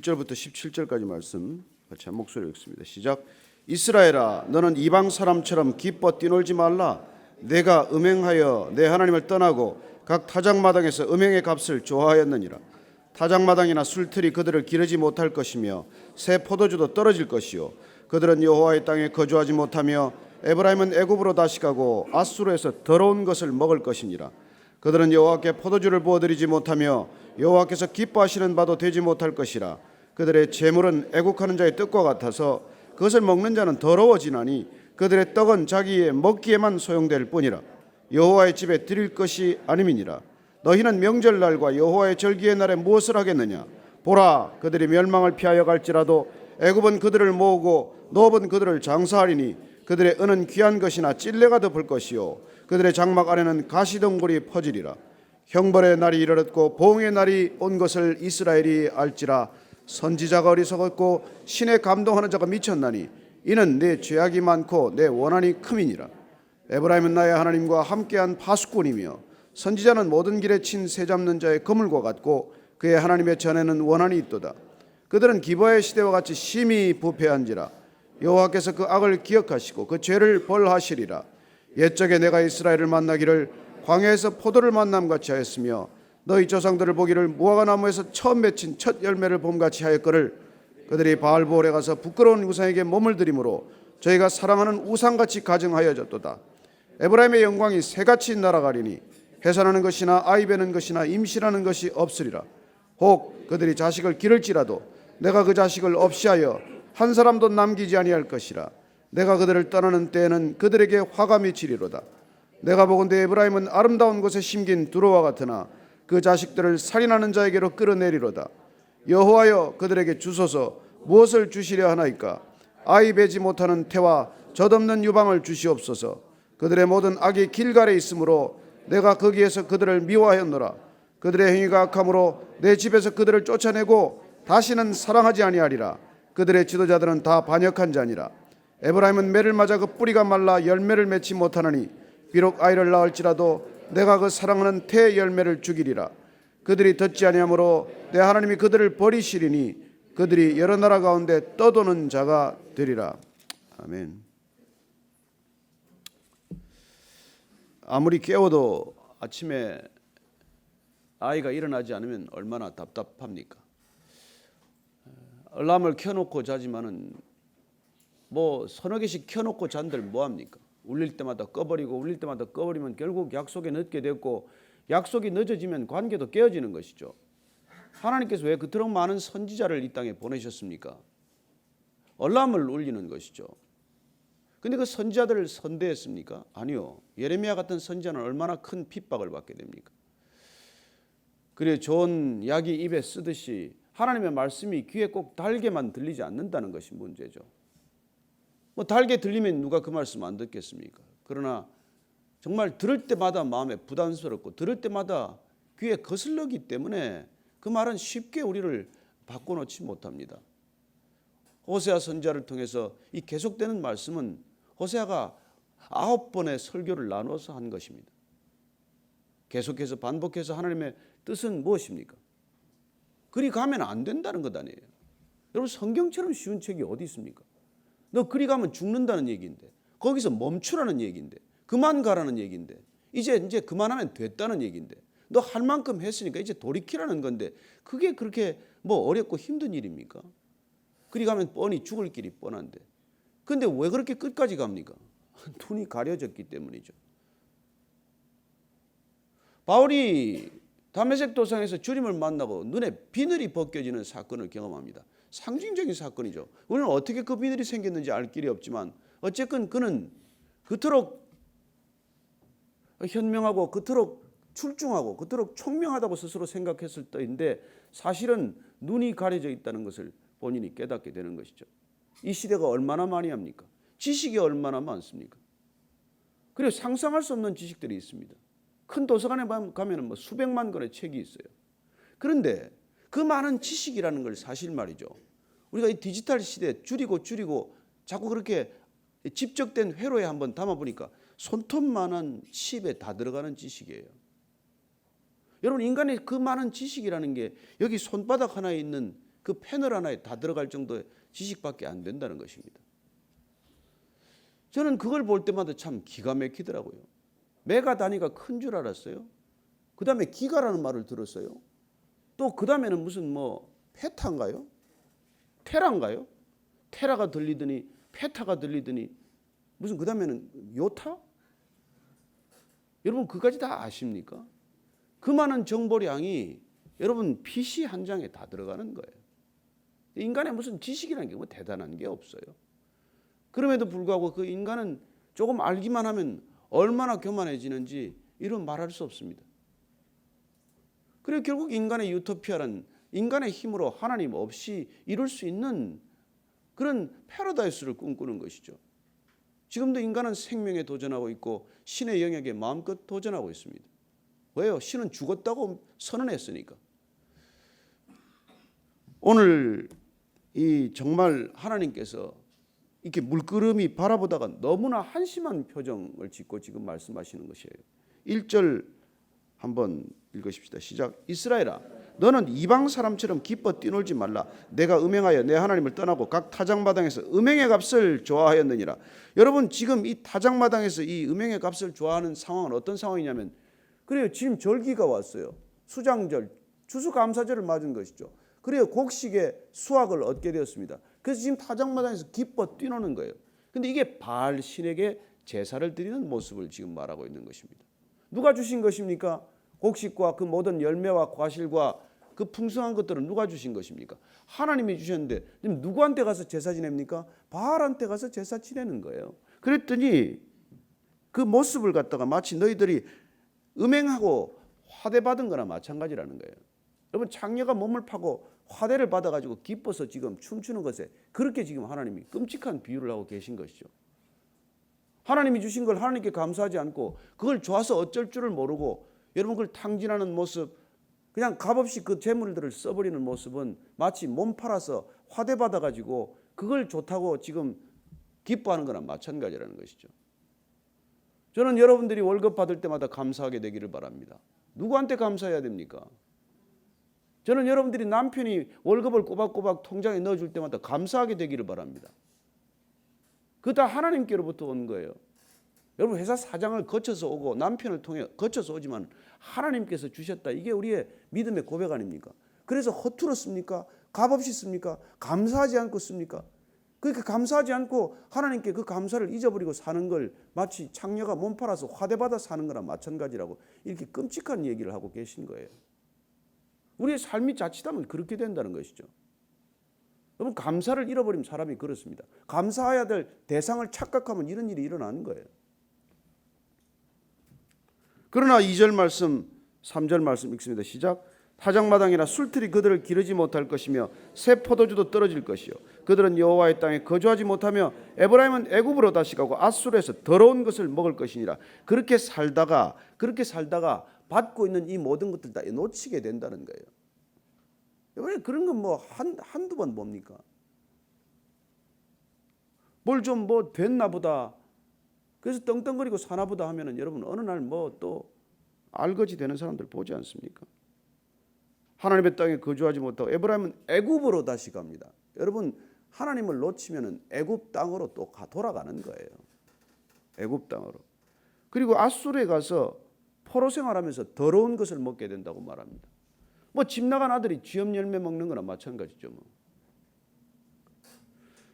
1절부터 17절까지 말씀 같이 한 목소리로 읽습니다. 시작. 이스라엘아 너는 이방 사람처럼 기뻐 뛰놀지 말라. 내가 음행하여 내 하나님을 떠나고 각 타작마당에서 음행의 값을 좋아하였느니라. 타작마당이나 술틀이 그들을 기르지 못할 것이며 새 포도주도 떨어질 것이요 그들은 여호와의 땅에 거주하지 못하며 에브라임은 애굽으로 다시 가고 아수르에서 더러운 것을 먹을 것이니라. 그들은 여호와께 포도주를 부어드리지 못하며 여호와께서 기뻐하시는 바도 되지 못할 것이라 그들의 재물은 애국하는 자의 뜻과 같아서 그것을 먹는 자는 더러워지나니 그들의 떡은 자기의 먹기에만 소용될 뿐이라. 여호와의 집에 드릴 것이 아님이니라. 너희는 명절날과 여호와의 절기의 날에 무엇을 하겠느냐? 보라 그들이 멸망을 피하여 갈지라도 애굽은 그들을 모으고 노업은 그들을 장사하리니 그들의 은은 귀한 것이나 찔레가 덮을 것이요. 그들의 장막 안에는 가시덩굴이 퍼지리라. 형벌의 날이 이르렀고 보응의 날이 온 것을 이스라엘이 알지라 선지자가 어리석었고 신에 감동하는 자가 미쳤나니 이는 내 죄악이 많고 내 원한이 큼이니라. 에브라임은 나의 하나님과 함께한 파수꾼이며 선지자는 모든 길에 친 새 잡는 자의 그물과 같고 그의 하나님의 전에는 원한이 있도다. 그들은 기버의 시대와 같이 심히 부패한지라. 여호와께서 그 악을 기억하시고 그 죄를 벌하시리라. 옛적에 내가 이스라엘을 만나기를 광야에서 포도를 만남 같이 하였으며 너희 조상들을 보기를 무화과 나무에서 처음 맺힌 첫 열매를 봄같이 하였거늘 그들이 바알보올에 가서 부끄러운 우상에게 몸을 들이므로 저희가 사랑하는 우상같이 가증하여졌도다. 에브라임의 영광이 새같이 날아가리니 해산하는 것이나 아이 베는 것이나 임신하는 것이 없으리라. 혹 그들이 자식을 기를지라도 내가 그 자식을 없이하여 한 사람도 남기지 아니할 것이라. 내가 그들을 떠나는 때에는 그들에게 화가 미치리로다. 내가 보건대 에브라임은 아름다운 곳에 심긴 두로와 같으나 그 자식들을 살인하는 자에게로 끌어내리로다. 여호와여 그들에게 주소서. 무엇을 주시려 하나이까? 아이 베지 못하는 태와 젖없는 유방을 주시옵소서. 그들의 모든 악이 길갈에 있으므로 내가 거기에서 그들을 미워하였노라. 그들의 행위가 악함으로 내 집에서 그들을 쫓아내고 다시는 사랑하지 아니하리라. 그들의 지도자들은 다 반역한 자니라. 에브라임은 매를 맞아 그 뿌리가 말라 열매를 맺지 못하느니 비록 아이를 낳을지라도 내가 그 사랑하는 태 열매를 죽이리라 그들이 듣지 아니하므로 내 하나님이 그들을 버리시리니 그들이 여러 나라 가운데 떠도는 자가 되리라 아멘 아무리 깨워도 아침에 아이가 일어나지 않으면 얼마나 답답합니까? 알람을 켜놓고 자지만은 뭐 서너 개씩 켜놓고 잔들 뭐 합니까? 울릴 때마다 꺼버리고 울릴 때마다 꺼버리면 결국 약속에 늦게 됐고 약속이 늦어지면 관계도 깨어지는 것이죠. 하나님께서 왜 그토록 많은 선지자를 이 땅에 보내셨습니까? 알람을 울리는 것이죠. 근데 그 선지자들을 선대했습니까? 아니요. 예레미야 같은 선지자는 얼마나 큰 핍박을 받게 됩니까? 그래 좋은 약이 입에 쓰듯이 하나님의 말씀이 귀에 꼭 달게만 들리지 않는다는 것이 문제죠. 뭐 달게 들리면 누가 그 말씀 안 듣겠습니까? 그러나 정말 들을 때마다 마음에 부담스럽고 들을 때마다 귀에 거슬러기 때문에 그 말은 쉽게 우리를 바꿔놓지 못합니다. 호세아 선지자를 통해서 이 계속되는 말씀은 호세아가 아홉 번의 설교를 나눠서 한 것입니다. 계속해서 반복해서 하나님의 뜻은 무엇입니까? 그리 가면 안 된다는 것 아니에요. 여러분 성경처럼 쉬운 책이 어디 있습니까? 너 그리 가면 죽는다는 얘기인데 거기서 멈추라는 얘기인데 그만 가라는 얘기인데 이제 이제 그만하면 됐다는 얘기인데 너 할 만큼 했으니까 이제 돌이키라는 건데 그게 그렇게 뭐 어렵고 힘든 일입니까? 그리 가면 뻔히 죽을 길이 뻔한데 근데 왜 그렇게 끝까지 갑니까? 눈이 가려졌기 때문이죠. 바울이 담메색 도상에서 주님을 만나고 눈에 비늘이 벗겨지는 사건을 경험합니다. 상징적인 사건이죠. 우리는 어떻게 그 비늘이 생겼는지 알 길이 없지만 어쨌건 그는 그토록 현명하고 그토록 출중하고 그토록 총명하다고 스스로 생각했을 때인데 사실은 눈이 가려져 있다는 것을 본인이 깨닫게 되는 것이죠. 이 시대가 얼마나 많이 합니까? 지식이 얼마나 많습니까? 그리고 상상할 수 없는 지식들이 있습니다. 큰 도서관에 가면 뭐 수백만 권의 책이 있어요. 그런데 그 많은 지식이라는 걸 사실 말이죠. 우리가 이 디지털 시대 줄이고 줄이고 자꾸 그렇게 집적된 회로에 한번 담아보니까 손톱만한 칩에 다 들어가는 지식이에요. 여러분 인간의 그 많은 지식이라는 게 여기 손바닥 하나에 있는 그 패널 하나에 다 들어갈 정도의 지식밖에 안 된다는 것입니다. 저는 그걸 볼 때마다 참 기가 막히더라고요. 메가 단위가 큰 줄 알았어요. 그 다음에 기가라는 말을 들었어요. 또 그 다음에는 무슨 뭐 페타인가요? 테라인가요? 테라가 들리더니 페타가 들리더니 무슨 그 다음에는 요타? 여러분 그까지 다 아십니까? 그 많은 정보량이 여러분 PC 한 장에 다 들어가는 거예요. 인간의 무슨 지식이라는 게 뭐 대단한 게 없어요. 그럼에도 불구하고 그 인간은 조금 알기만 하면 얼마나 교만해지는지 이런 말할 수 없습니다. 그리고 결국 인간의 유토피아란 인간의 힘으로 하나님 없이 이룰 수 있는 그런 패러다이스를 꿈꾸는 것이죠. 지금도 인간은 생명에 도전하고 있고 신의 영역에 마음껏 도전하고 있습니다. 왜요? 신은 죽었다고 선언했으니까. 오늘 이 정말 하나님께서 이렇게 물끄러미 바라보다가 너무나 한심한 표정을 짓고 지금 말씀하시는 것이에요. 1절 한번 읽으십시다. 시작. 이스라엘아 너는 이방 사람처럼 기뻐 뛰놀지 말라. 내가 음행하여 내 하나님을 떠나고 각 타작마당에서 음행의 값을 좋아하였느니라. 여러분 지금 이 타작마당에서 이 음행의 값을 좋아하는 상황은 어떤 상황이냐면 그래요. 지금 절기가 왔어요. 수장절, 추수감사절을 맞은 것이죠. 그래요. 곡식의 수확을 얻게 되었습니다. 그래서 지금 타작마당에서 기뻐 뛰노는 거예요. 근데 이게 바알 신에게 제사를 드리는 모습을 지금 말하고 있는 것입니다. 누가 주신 것입니까? 곡식과 그 모든 열매와 과실과 그 풍성한 것들은 누가 주신 것입니까? 하나님이 주셨는데 지금 누구한테 가서 제사 지냅니까? 바알한테 가서 제사 지내는 거예요. 그랬더니 그 모습을 갖다가 마치 너희들이 음행하고 화대받은 거나 마찬가지라는 거예요. 여러분 창녀가 몸을 파고 화대를 받아가지고 기뻐서 지금 춤추는 것에 그렇게 지금 하나님이 끔찍한 비유를 하고 계신 것이죠. 하나님이 주신 걸 하나님께 감사하지 않고 그걸 좋아서 어쩔 줄을 모르고 여러분 그걸 탕진하는 모습 그냥 값없이 그 재물들을 써버리는 모습은 마치 몸 팔아서 화대 받아가지고 그걸 좋다고 지금 기뻐하는 거나 마찬가지라는 것이죠. 저는 여러분들이 월급 받을 때마다 감사하게 되기를 바랍니다. 누구한테 감사해야 됩니까? 저는 여러분들이 남편이 월급을 꼬박꼬박 통장에 넣어줄 때마다 감사하게 되기를 바랍니다. 그 다 하나님께로부터 온 거예요. 여러분 회사 사장을 거쳐서 오고 남편을 통해 거쳐서 오지만 하나님께서 주셨다. 이게 우리의 믿음의 고백 아닙니까? 그래서 허투루 씁니까? 값없이 씁니까? 감사하지 않고 씁니까? 그렇게 감사하지 않고 하나님께 그 감사를 잊어버리고 사는 걸 마치 창녀가 몸 팔아서 화대받아 사는 거나 마찬가지라고 이렇게 끔찍한 얘기를 하고 계신 거예요. 우리의 삶이 자칫하면 그렇게 된다는 것이죠. 여러분 감사를 잃어버리면 사람이 그렇습니다. 감사해야 될 대상을 착각하면 이런 일이 일어나는 거예요. 그러나 2절 말씀, 3절 말씀 읽습니다. 시작. 타작마당이나 술틀이 그들을 기르지 못할 것이며 새 포도주도 떨어질 것이요 그들은 여호와의 땅에 거주하지 못하며 에브라임은 애굽으로 다시 가고 아수르에서 더러운 것을 먹을 것이니라 그렇게 살다가 그렇게 살다가 받고 있는 이 모든 것들 다 놓치게 된다는 거예요. 왜 그런 건 뭐 한 한두 번 뭡니까? 뭘 좀 뭐 됐나 보다. 그래서 떵떵거리고 사나 보다 하면은 여러분 어느 날 뭐 또 알거지 되는 사람들 보지 않습니까? 하나님의 땅에 거주하지 못하고 에브라임은 애굽으로 다시 갑니다. 여러분 하나님을 놓치면은 애굽 땅으로 또 돌아가는 거예요. 애굽 땅으로. 그리고 아수르에 가서 포로 생활하면서 더러운 것을 먹게 된다고 말합니다. 뭐 집 나간 아들이 쥐염 열매 먹는 거나 마찬가지죠. 뭐.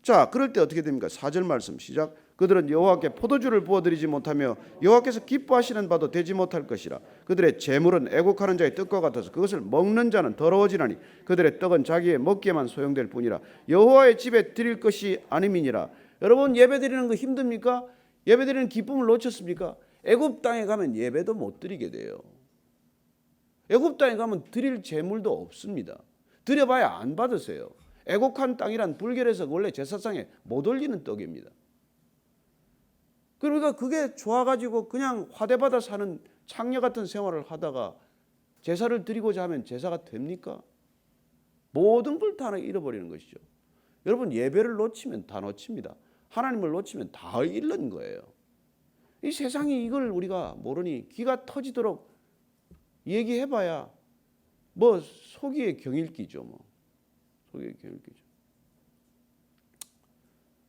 자, 그럴 때 어떻게 됩니까? 4절 말씀 시작. 그들은 여호와께 포도주를 부어드리지 못하며 여호와께서 기뻐하시는 바도 되지 못할 것이라. 그들의 재물은 애국하는 자의 떡과 같아서 그것을 먹는 자는 더러워지나니 그들의 떡은 자기의 먹기에만 소용될 뿐이라. 여호와의 집에 드릴 것이 아님이니라. 여러분 예배 드리는 거 힘듭니까? 예배 드리는 기쁨을 놓쳤습니까? 애굽 땅에 가면 예배도 못 드리게 돼요. 애굽 땅에 가면 드릴 재물도 없습니다. 드려봐야 안 받으세요. 애곡한 땅이란 불결에서 원래 제사상에 못 올리는 떡입니다. 그러니까 그게 좋아가지고 그냥 화대받아 사는 창녀 같은 생활을 하다가 제사를 드리고자 하면 제사가 됩니까? 모든 걸 다 잃어버리는 것이죠. 여러분 예배를 놓치면 다 놓칩니다. 하나님을 놓치면 다 잃는 거예요. 이 세상이 이걸 우리가 모르니 귀가 터지도록 얘기해봐야 뭐 속이의 경일기죠 뭐. 그게 교육이죠.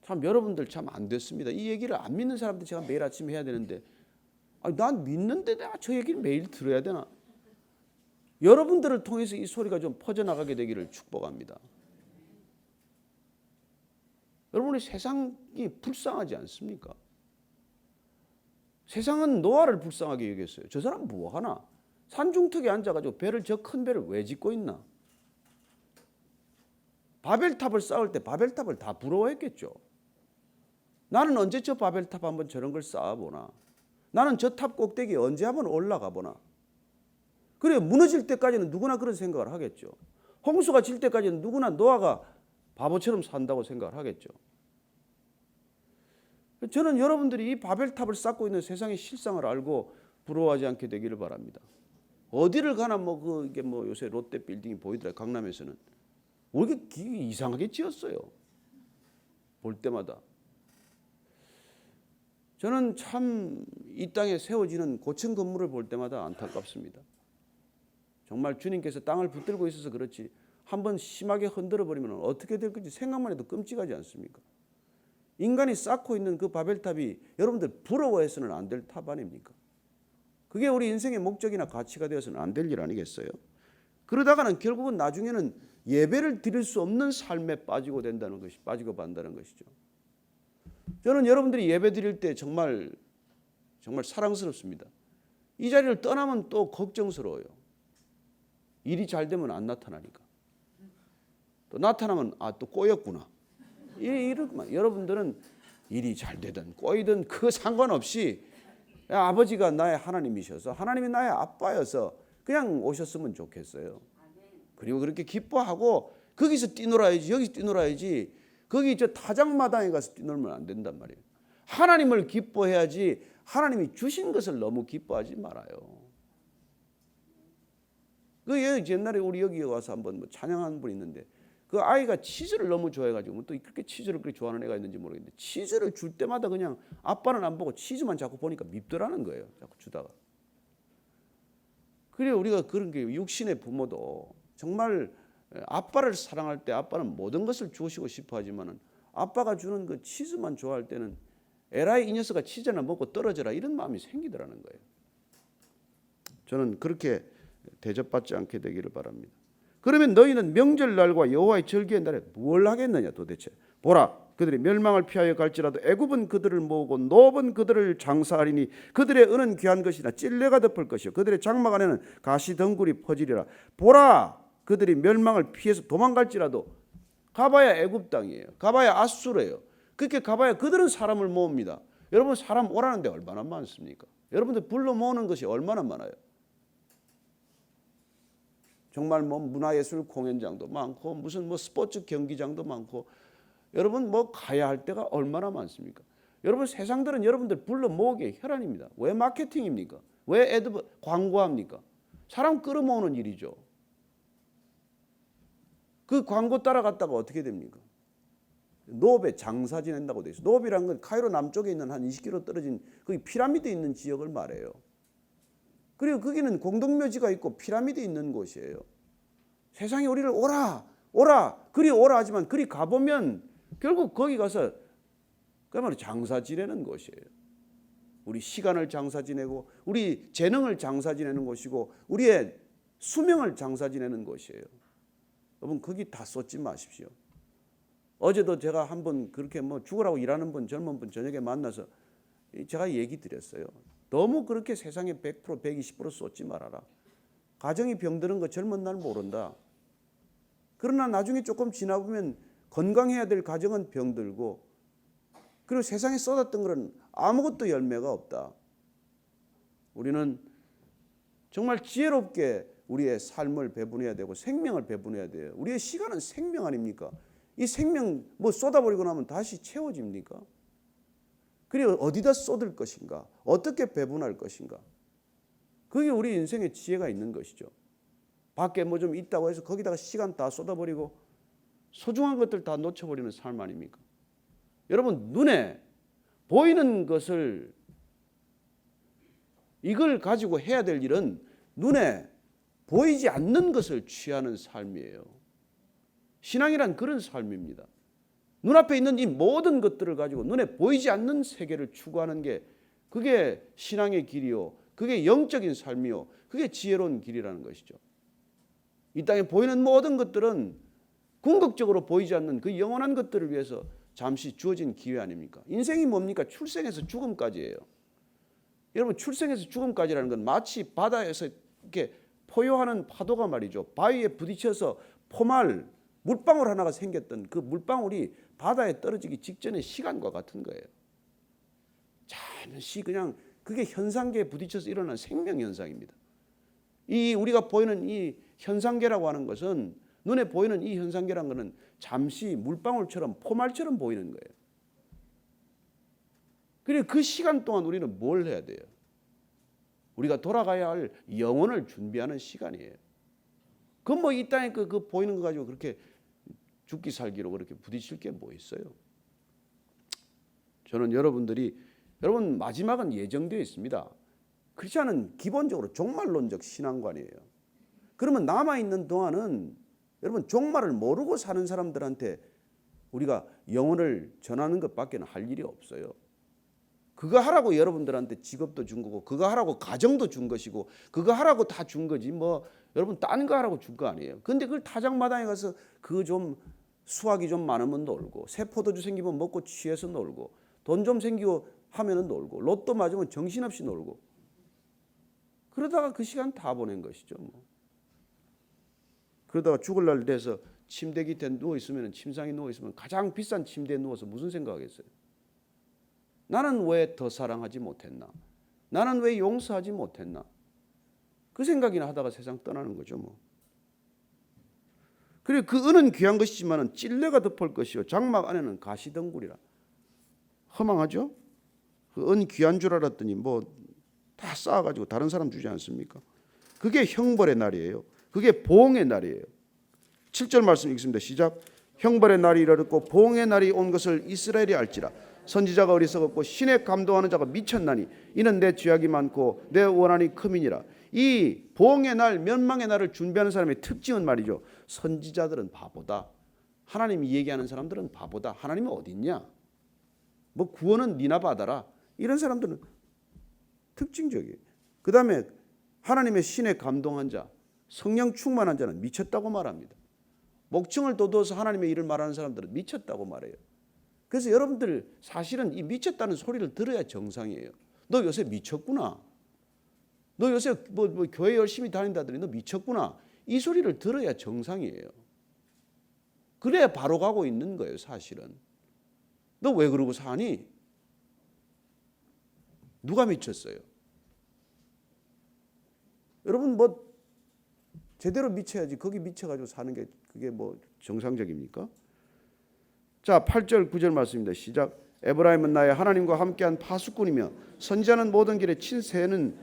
참 여러분들 참 안 됐습니다. 이 얘기를 안 믿는 사람들 제가 매일 아침 해야 되는데 아니, 난 믿는데 내가 저 얘기를 매일 들어야 되나? 여러분들을 통해서 이 소리가 좀 퍼져나가게 되기를 축복합니다. 여러분의 세상이 불쌍하지 않습니까? 세상은 노아를 불쌍하게 여겼어요. 저 사람 뭐 하나? 산중턱에 앉아가지고 배를 저 큰 배를 왜 짓고 있나? 바벨탑을 쌓을 때 바벨탑을 다 부러워했겠죠. 나는 언제 저 바벨탑 한번 저런 걸 쌓아보나? 나는 저 탑 꼭대기 언제 한번 올라가 보나? 그래 무너질 때까지는 누구나 그런 생각을 하겠죠. 홍수가 질 때까지는 누구나 노아가 바보처럼 산다고 생각을 하겠죠. 저는 여러분들이 이 바벨탑을 쌓고 있는 세상의 실상을 알고 부러워하지 않게 되기를 바랍니다. 어디를 가나 뭐그 이게 뭐 요새 롯데 빌딩이 보이더라 강남에서는 왜 이렇게 기- 이상하게 지었어요. 볼 때마다 저는 참 이 땅에 세워지는 고층 건물을 볼 때마다 안타깝습니다. 정말 주님께서 땅을 붙들고 있어서 그렇지 한번 심하게 흔들어 버리면 어떻게 될 건지 생각만 해도 끔찍하지 않습니까? 인간이 쌓고 있는 그 바벨탑이 여러분들 부러워해서는 안 될 탑 아닙니까? 그게 우리 인생의 목적이나 가치가 되어서는 안 될 일 아니겠어요? 그러다가는 결국은 나중에는 예배를 드릴 수 없는 삶에 빠지고 된다는 것이 빠지고 만다는 것이죠. 저는 여러분들이 예배 드릴 때 정말 정말 사랑스럽습니다. 이 자리를 떠나면 또 걱정스러워요. 일이 잘 되면 안 나타나니까. 또 나타나면 아 또 꼬였구나. 이 이렇구만. 여러분들은 일이 잘 되든 꼬이든 그 상관없이 야, 아버지가 나의 하나님이셔서 하나님이 나의 아빠여서 그냥 오셨으면 좋겠어요. 그리고 그렇게 기뻐하고 거기서 뛰놀아야지 여기서 뛰놀아야지 거기 저 타작마당에 가서 뛰놀면 안 된단 말이에요. 하나님을 기뻐해야지 하나님이 주신 것을 너무 기뻐하지 말아요. 그 옛날에 우리 여기 와서 한번 뭐 찬양한 분 있는데 그 아이가 치즈를 너무 좋아해가지고 뭐또 그렇게 치즈를 그렇게 좋아하는 애가 있는지 모르겠는데 치즈를 줄 때마다 그냥 아빠는 안 보고 치즈만 자꾸 보니까 밉더라는 거예요. 자꾸 주다가. 그래 우리가 그런 게 육신의 부모도 정말 아빠를 사랑할 때 아빠는 모든 것을 주시고 싶어 하지만은 아빠가 주는 그 치즈만 좋아할 때는 에라이 이 녀석아 치즈나 먹고 떨어져라 이런 마음이 생기더라는 거예요. 저는 그렇게 대접받지 않게 되기를 바랍니다. 그러면 너희는 명절날과 여호와의 절기의 날에 뭘 하겠느냐 도대체 보라 그들이 멸망을 피하여 갈지라도 애굽은 그들을 모으고 노업은 그들을 장사하리니 그들의 은은 귀한 것이나 찔레가 덮을 것이요 그들의 장막 안에는 가시 덩굴이 퍼지리라 보라 그들이 멸망을 피해서 도망갈지라도 가봐야 애굽 땅이에요 가봐야 아수르예요 그렇게 가봐야 그들은 사람을 모읍니다 여러분 사람 오라는 데 얼마나 많습니까 여러분들 불러 모으는 것이 얼마나 많아요 정말 뭐 문화예술 공연장도 많고 무슨 뭐 스포츠 경기장도 많고 여러분 뭐 가야 할 때가 얼마나 많습니까? 여러분 세상들은 여러분들 불러 모으기에 혈안입니다. 왜 마케팅입니까? 왜 애드 광고합니까? 사람 끌어모으는 일이죠. 그 광고 따라갔다가 어떻게 됩니까? 노업에 장사 지낸다고 돼 있어. 노업이란 건 카이로 남쪽에 있는 한 20km 떨어진 거기 피라미드 있는 지역을 말해요. 그리고 거기는 공동묘지가 있고 피라미드 있는 곳이에요. 세상에 우리를 오라, 오라, 그리 오라 하지만 그리 가보면 결국 거기 가서 그야말로 장사 지내는 곳이에요. 우리 시간을 장사 지내고 우리 재능을 장사 지내는 곳이고 우리의 수명을 장사 지내는 곳이에요. 여러분 거기 다 쏟지 마십시오. 어제도 제가 한 번 그렇게 뭐 죽으라고 일하는 분 젊은 분 저녁에 만나서 제가 얘기 드렸어요. 너무 그렇게 세상에 100% 120% 쏟지 말아라. 가정이 병드는 거 젊은 날 모른다. 그러나 나중에 조금 지나보면 건강해야 될 가정은 병들고 그리고 세상에 쏟았던 것은 아무것도 열매가 없다. 우리는 정말 지혜롭게 우리의 삶을 배분해야 되고 생명을 배분해야 돼요. 우리의 시간은 생명 아닙니까? 이 생명 뭐 쏟아버리고 나면 다시 채워집니까? 그리고 어디다 쏟을 것인가? 어떻게 배분할 것인가? 그게 우리 인생의 지혜가 있는 것이죠. 밖에 뭐 좀 있다고 해서 거기다가 시간 다 쏟아버리고 소중한 것들 다 놓쳐버리는 삶 아닙니까? 여러분 눈에 보이는 것을 이걸 가지고 해야 될 일은 눈에 보이지 않는 것을 취하는 삶이에요. 신앙이란 그런 삶입니다. 눈앞에 있는 이 모든 것들을 가지고 눈에 보이지 않는 세계를 추구하는 게 그게 신앙의 길이요. 그게 영적인 삶이요. 그게 지혜로운 길이라는 것이죠. 이 땅에 보이는 모든 것들은 궁극적으로 보이지 않는 그 영원한 것들을 위해서 잠시 주어진 기회 아닙니까? 인생이 뭡니까? 출생에서 죽음까지예요. 여러분 출생에서 죽음까지라는 건 마치 바다에서 이렇게 포효하는 파도가 말이죠. 바위에 부딪혀서 포말 물방울 하나가 생겼던 그 물방울이 바다에 떨어지기 직전의 시간과 같은 거예요. 잠시 그냥 그게 현상계에 부딪혀서 일어난 생명 현상입니다. 이 우리가 보이는 이 현상계라고 하는 것은 눈에 보이는 이 현상계라는 것은 잠시 물방울처럼 포말처럼 보이는 거예요. 그리고 그 시간 동안 우리는 뭘 해야 돼요? 우리가 돌아가야 할 영혼을 준비하는 시간이에요. 그 뭐 이 땅에 그, 그 보이는 거 가지고 그렇게 죽기 살기로 그렇게 부딪힐 게 뭐 있어요? 저는 여러분들이 여러분 마지막은 예정되어 있습니다. 크리스천은 기본적으로 종말론적 신앙관이에요. 그러면 남아 있는 동안은 여러분 종말을 모르고 사는 사람들한테 우리가 영혼을 전하는 것밖에 할 일이 없어요. 그거 하라고 여러분들한테 직업도 준 거고 그거 하라고 가정도 준 것이고 그거 하라고 다 준 거지 뭐 여러분 딴 거 하라고 준 거 아니에요. 근데 그걸 타작마당에 가서 그 좀 수확이 좀 많으면 놀고 새 포도주 생기면 먹고 취해서 놀고 돈 좀 생기고 하면은 놀고 로또 맞으면 정신없이 놀고 그러다가 그 시간 다 보낸 것이죠 뭐. 그러다가 죽을 날 돼서 침대 깃에 누워 있으면 침상에 누워 있으면 가장 비싼 침대에 누워서 무슨 생각하겠어요? 나는 왜 더 사랑하지 못했나? 나는 왜 용서하지 못했나? 그 생각이나 하다가 세상 떠나는 거죠, 뭐. 그리고 그 은은 귀한 것이지만은 찔레가 덮을 것이요 장막 안에는 가시덩굴이라. 허망하죠? 그 은 귀한 줄 알았더니 뭐 다 쌓아가지고 다른 사람 주지 않습니까? 그게 형벌의 날이에요. 그게 보응의 날이에요. 7절 말씀 읽습니다. 시작. 형벌의 날이 이르렀고 보응의 날이 온 것을 이스라엘이 알지라. 선지자가 어리석었고 신에 감동하는 자가 미쳤나니 이는 내 죄악이 많고 내 원한이 크민이라. 이 보응의 날, 멸망의 날을 준비하는 사람의 특징은 말이죠. 선지자들은 바보다. 하나님이 얘기하는 사람들은 바보다. 하나님은 어디 있냐? 뭐 구원은 니나 받아라. 이런 사람들은 특징적이에요. 그 다음에 하나님의 신에 감동한 자, 성령 충만한 자는 미쳤다고 말합니다. 목청을 돋워서 하나님의 일을 말하는 사람들은 미쳤다고 말해요. 그래서 여러분들 사실은 이 미쳤다는 소리를 들어야 정상이에요. 너 요새 미쳤구나. 너 요새 뭐, 뭐 교회 열심히 다닌다더니 너 미쳤구나. 이 소리를 들어야 정상이에요. 그래야 바로 가고 있는 거예요, 사실은. 너 왜 그러고 사니? 누가 미쳤어요? 여러분 뭐 제대로 미쳐야지 거기 미쳐가지고 사는 게 그게 뭐 정상적입니까? 자 8절 9절 말씀입니다. 시작. 에브라임은 나의 하나님과 함께한 파수꾼이며 선지자는 모든 길에 친새는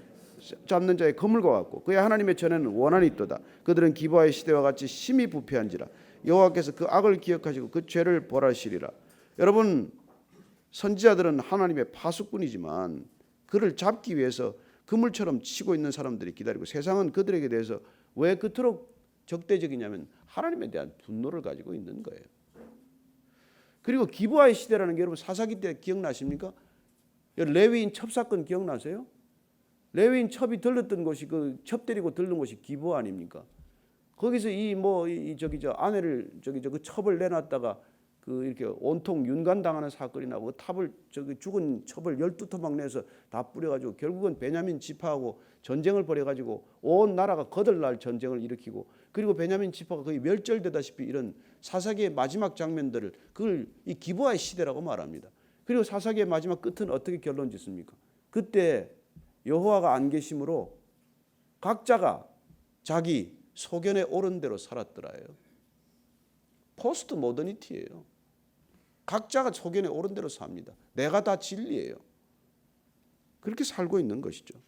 잡는 자의 거물과 같고 그의 하나님의 전에는 원한이 있도다. 그들은 기부와의 시대와 같이 심히 부패한지라 여호와께서 그 악을 기억하시고 그 죄를 벌하시리라. 여러분 선지자들은 하나님의 파수꾼이지만 그를 잡기 위해서 그물처럼 치고 있는 사람들이 기다리고 세상은 그들에게 대해서 왜 그토록 적대적이냐면 하나님에 대한 분노를 가지고 있는 거예요. 그리고 기부와의 시대라는 게 여러분 사사기 때 기억나십니까? 레위인 첩 사건 기억나세요? 레위인 첩이 들렀던 곳이 그 첩 데리고 들른 곳이 기부 아닙니까? 거기서 이 뭐 이 저기 저 아내를 저기 저 그 첩을 내놨다가 그 이렇게 온통 윤관 당하는 사건이 나고 그 탑을 저기 죽은 첩을 열두 토막 내서 다 뿌려가지고 결국은 베냐민 지파하고 전쟁을 벌여가지고 온 나라가 거들날 전쟁을 일으키고 그리고 베냐민 지파가 거의 멸절되다시피 이런 사사기의 마지막 장면들을 그걸 이 기부와의 시대라고 말합니다. 그리고 사사기의 마지막 끝은 어떻게 결론 짓습니까? 그때 여호와가 안 계심으로 각자가 자기 소견에 옳은 대로 살았더라요. 포스트 모더니티예요. 각자가 소견에 옳은 대로 삽니다. 내가 다 진리예요. 그렇게 살고 있는 것이죠.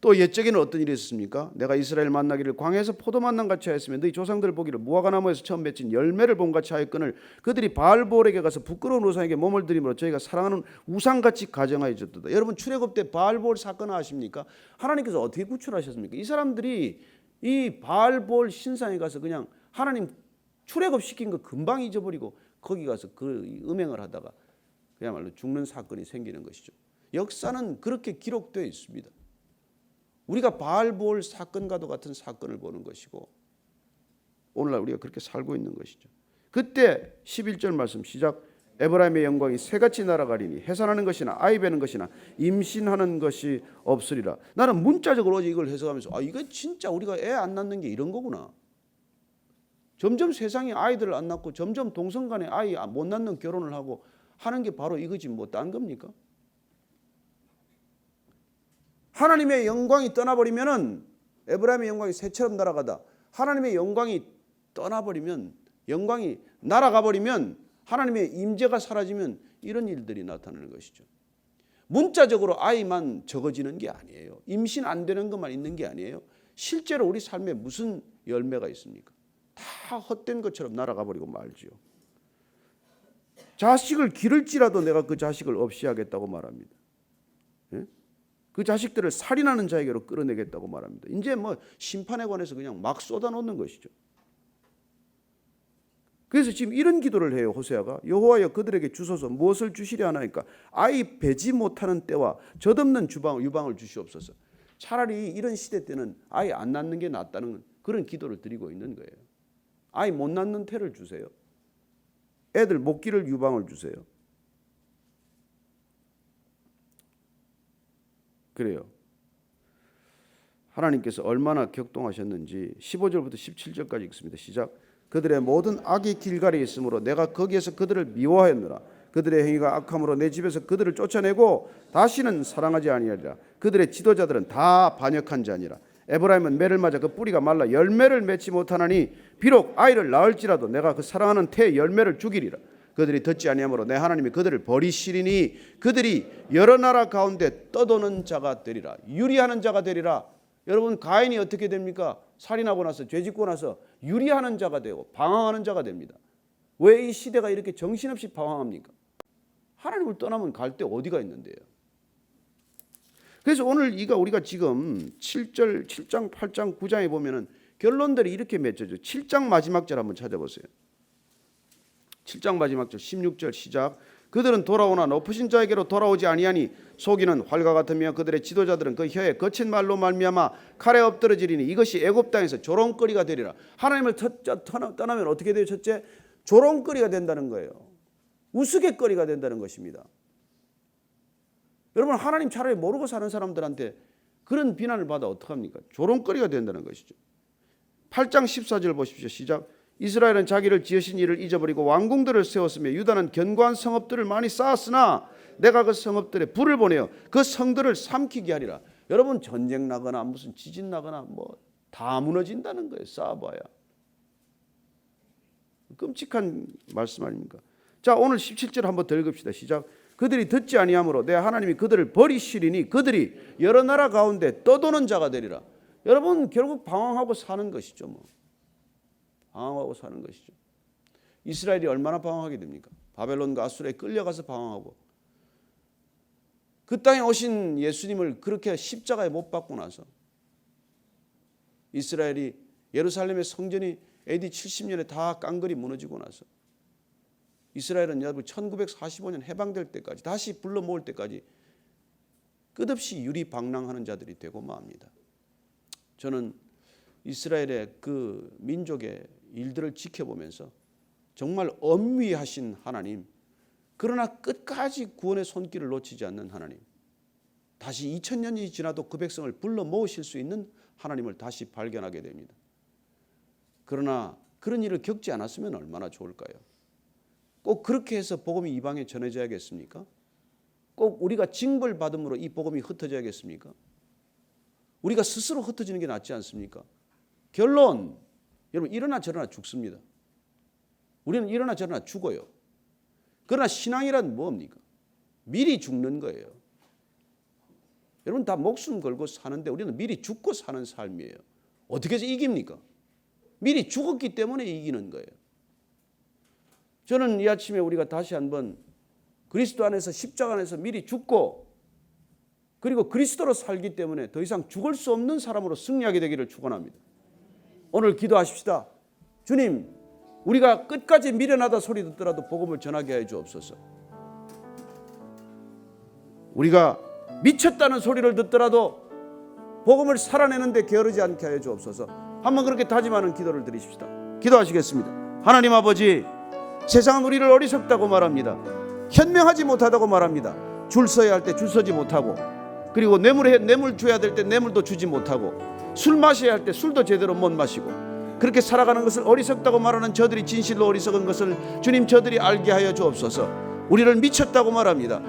또 옛적에는 어떤 일이 있었습니까? 내가 이스라엘 만나기를 광야에서 포도 만난 같이 하였으며 너희 조상들 보기를 무화과 나무에서 처음 맺힌 열매를 본 같이 하였거늘 그들이 바알볼에게 가서 부끄러운 우상에게 몸을 들이므로 저희가 사랑하는 우상같이 가정하여졌다. 여러분 출애굽 때 바알볼 사건 아십니까? 하나님께서 어떻게 구출하셨습니까? 이 사람들이 이 바알볼 신상에 가서 그냥 하나님 출애굽 시킨 거 금방 잊어버리고 거기 가서 그 음행을 하다가 그야말로 죽는 사건이 생기는 것이죠. 역사는 그렇게 기록되어 있습니다. 우리가 바알볼 사건과도 같은 사건을 보는 것이고 오늘날 우리가 그렇게 살고 있는 것이죠. 그때 11절 말씀 시작 에브라임의 영광이 새같이 날아가리니 해산하는 것이나 아이 베는 것이나 임신하는 것이 없으리라. 나는 문자적으로 어제 이걸 해석하면서 아 이거 진짜 우리가 애 안 낳는 게 이런 거구나. 점점 세상에 아이들을 안 낳고 점점 동성 간에 아이 못 낳는 결혼을 하고 하는 게 바로 이거지 뭐 딴 겁니까? 하나님의 영광이 떠나버리면은 에브라임의 영광이 새처럼 날아가다 하나님의 영광이 떠나버리면 영광이 날아가 버리면 하나님의 임재가 사라지면 이런 일들이 나타나는 것이죠. 문자적으로 아이만 적어지는 게 아니에요. 임신 안 되는 것만 있는 게 아니에요. 실제로 우리 삶에 무슨 열매가 있습니까? 다 헛된 것처럼 날아가 버리고 말지요. 자식을 기를지라도 내가 그 자식을 없이 하겠다고 말합니다. 예? 그 자식들을 살인하는 자에게로 끌어내겠다고 말합니다. 이제 뭐 심판에 관해서 그냥 막 쏟아놓는 것이죠. 그래서 지금 이런 기도를 해요 호세아가 여호와여 그들에게 주소서 무엇을 주시려 하나니까 아이 배지 못하는 때와 젖없는 주방 유방을 주시옵소서. 차라리 이런 시대 때는 아이 안 낳는 게 낫다는 그런 기도를 드리고 있는 거예요. 아이 못 낳는 태를 주세요. 애들 못 기를 유방을 주세요. 그래요. 하나님께서 얼마나 격동하셨는지 15절부터 17절까지 읽습니다. 시작. 그들의 모든 악이 길갈에 있으므로 내가 거기에서 그들을 미워하였노라. 그들의 행위가 악함으로 내 집에서 그들을 쫓아내고 다시는 사랑하지 아니하리라. 그들의 지도자들은 다 반역한 자니라. 에브라임은 매를 맞아 그 뿌리가 말라 열매를 맺지 못하나니 비록 아이를 낳을지라도 내가 그 사랑하는 태의 열매를 죽이리라. 그들이 듣지 아니하므로 내 하나님이 그들을 버리시리니 그들이 여러 나라 가운데 떠도는 자가 되리라. 유리하는 자가 되리라. 여러분 가인이 어떻게 됩니까? 살인하고 나서 죄짓고 나서 유리하는 자가 되고 방황하는 자가 됩니다. 왜 이 시대가 이렇게 정신없이 방황합니까? 하나님을 떠나면 갈 데 어디가 있는데요? 그래서 오늘 이가 우리가 지금 7절, 7장, 8장, 9장에 보면은 결론들이 이렇게 맺혀져. 7장 마지막 절 한번 찾아보세요. 7장 마지막 절 16절 시작. 그들은 돌아오나 높으신 자에게로 돌아오지 아니하니 속이는 활과 같으며 그들의 지도자들은 그 혀에 거친 말로 말미암아 칼에 엎드러지리니 이것이 애굽 땅에서 조롱거리가 되리라. 하나님을 떠나면 어떻게 돼요? 첫째 조롱거리가 된다는 거예요. 우스갯거리가 된다는 것입니다. 여러분 하나님 차라리 모르고 사는 사람들한테 그런 비난을 받아 어떡합니까? 조롱거리가 된다는 것이죠. 8장 14절 보십시오. 시작. 이스라엘은 자기를 지으신 이를 잊어버리고 왕궁들을 세웠으며 유다는 견고한 성읍들을 많이 쌓았으나 내가 그 성읍들에 불을 보내어 그 성들을 삼키게 하리라. 여러분 전쟁 나거나 무슨 지진 나거나 뭐 다 무너진다는 거예요. 쌓아봐야. 끔찍한 말씀 아닙니까? 자 오늘 17절 한번 더 읽읍시다. 시작. 그들이 듣지 아니하므로 내 하나님이 그들을 버리시리니 그들이 여러 나라 가운데 떠도는 자가 되리라. 여러분 결국 방황하고 사는 것이죠. 뭐. 방황하고 사는 것이죠. 이스라엘이 얼마나 방황하게 됩니까? 바벨론과 아수르에 끌려가서 방황하고 그 땅에 오신 예수님을 그렇게 십자가에 못 박고 나서 이스라엘이 예루살렘의 성전이 AD 70년에 다 깡그리 무너지고 나서 이스라엘은 여러분 1945년 해방될 때까지 다시 불러 모을 때까지 끝없이 유리방랑하는 자들이 되고 맙니다. 저는 이스라엘의 그 민족의 일들을 지켜보면서 정말 엄위하신 하나님, 그러나 끝까지 구원의 손길을 놓치지 않는 하나님, 다시 2000년이 지나도 그 백성을 불러 모으실 수 있는 하나님을 다시 발견하게 됩니다. 그러나 그런 일을 겪지 않았으면 얼마나 좋을까요? 꼭 그렇게 해서 복음이 이방에 전해져야겠습니까? 꼭 우리가 징벌 받음으로 이 복음이 흩어져야겠습니까? 우리가 스스로 흩어지는 게 낫지 않습니까? 결론 여러분 일어나 저러나 죽습니다. 우리는 일어나 저러나 죽어요. 그러나 신앙이란 뭡니까? 미리 죽는 거예요. 여러분 다 목숨 걸고 사는데 우리는 미리 죽고 사는 삶이에요. 어떻게 해서 이깁니까? 미리 죽었기 때문에 이기는 거예요. 저는 이 아침에 우리가 다시 한번 그리스도 안에서 십자가 안에서 미리 죽고 그리고 그리스도로 살기 때문에 더 이상 죽을 수 없는 사람으로 승리하게 되기를 축원합니다. 오늘 기도하십시다. 주님 우리가 끝까지 미련하다 소리 듣더라도 복음을 전하게 하여 주옵소서. 우리가 미쳤다는 소리를 듣더라도 복음을 살아내는데 게으르지 않게 하여 주옵소서. 한번 그렇게 다짐하는 기도를 드리십시다. 기도하시겠습니다. 하나님 아버지, 세상은 우리를 어리석다고 말합니다. 현명하지 못하다고 말합니다. 줄 서야 할 때 줄 서지 못하고, 그리고 뇌물 뇌물 줘야 될 때 뇌물도 주지 못하고, 술 마셔야 할 때 술도 제대로 못 마시고, 그렇게 살아가는 것을 어리석다고 말하는 저들이 진실로 어리석은 것을 주님 저들이 알게 하여 주옵소서. 우리를 미쳤다고 말합니다.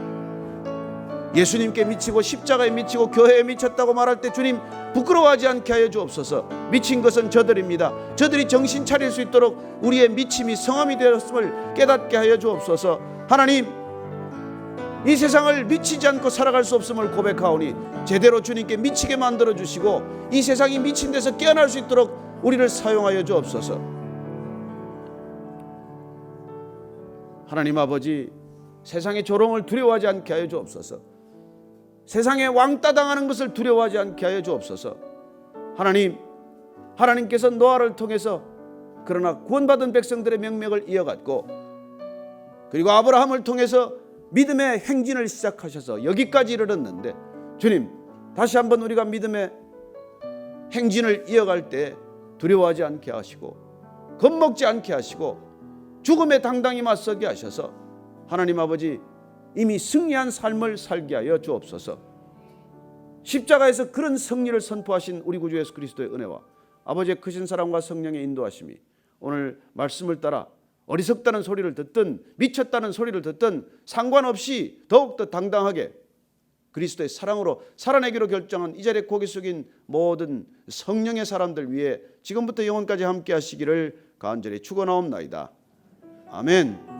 예수님께 미치고 십자가에 미치고 교회에 미쳤다고 말할 때 주님 부끄러워하지 않게 하여 주옵소서. 미친 것은 저들입니다. 저들이 정신 차릴 수 있도록 우리의 미침이 성함이 되었음을 깨닫게 하여 주옵소서. 하나님 이 세상을 미치지 않고 살아갈 수 없음을 고백하오니 제대로 주님께 미치게 만들어 주시고 이 세상이 미친 데서 깨어날 수 있도록 우리를 사용하여 주옵소서. 하나님 아버지 세상의 조롱을 두려워하지 않게 하여 주옵소서. 세상에 왕따 당하는 것을 두려워하지 않게 하여 주옵소서. 하나님, 하나님께서 노아를 통해서 그러나 구원받은 백성들의 명맥을 이어갔고 그리고 아브라함을 통해서 믿음의 행진을 시작하셔서 여기까지 이르렀는데 주님 다시 한번 우리가 믿음의 행진을 이어갈 때 두려워하지 않게 하시고 겁먹지 않게 하시고 죽음에 당당히 맞서게 하셔서 하나님 아버지 이미 승리한 삶을 살게 하여 주옵소서. 십자가에서 그런 승리를 선포하신 우리 구주 예수 그리스도의 은혜와 아버지의 크신 사랑과 성령의 인도하심이 오늘 말씀을 따라 어리석다는 소리를 듣든 미쳤다는 소리를 듣든 상관없이 더욱더 당당하게 그리스도의 사랑으로 살아내기로 결정한 이 자리에 고개 숙인 모든 성령의 사람들 위해 지금부터 영원까지 함께 하시기를 간절히 축원하옵나이다. 아멘.